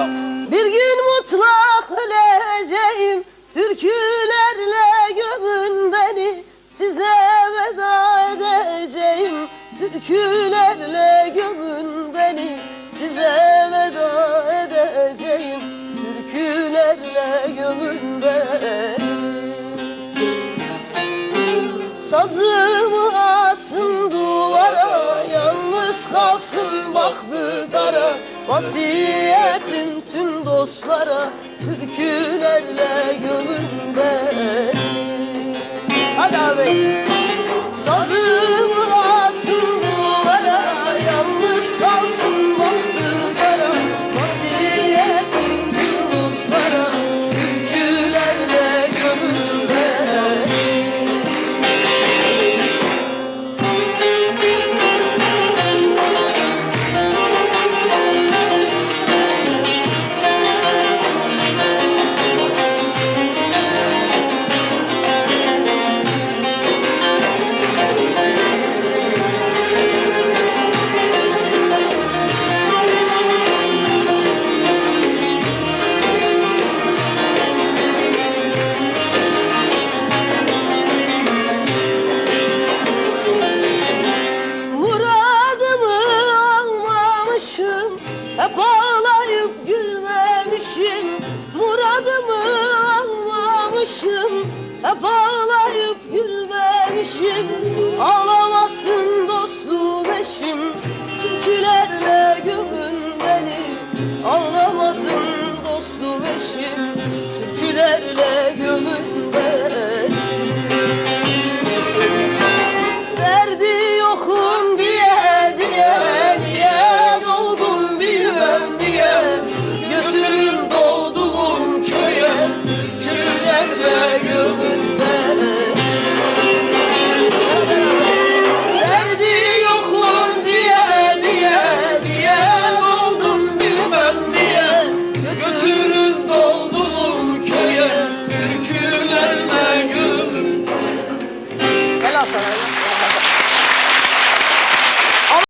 söylüyorum. Bir gün mutlak öleceğim Türkülerle gömün beni Size veda edeceğim. Türkülerle gömün beni Size veda edeceğim. Türkülerle gömün beni. Sazımı asın duvara Yalnız kalsın bak Vasiyetim tüm dostlara Türkülerle gömün beni Hadi abi. Sazımı Hep ağlayıp gülmemişim Ağlamasın dostum eşim. Türkülerle gömün beni Ağlamasın dostum eşim. Türkülerle gömün beni. Derdi yokum maravilloso, ¿verdad?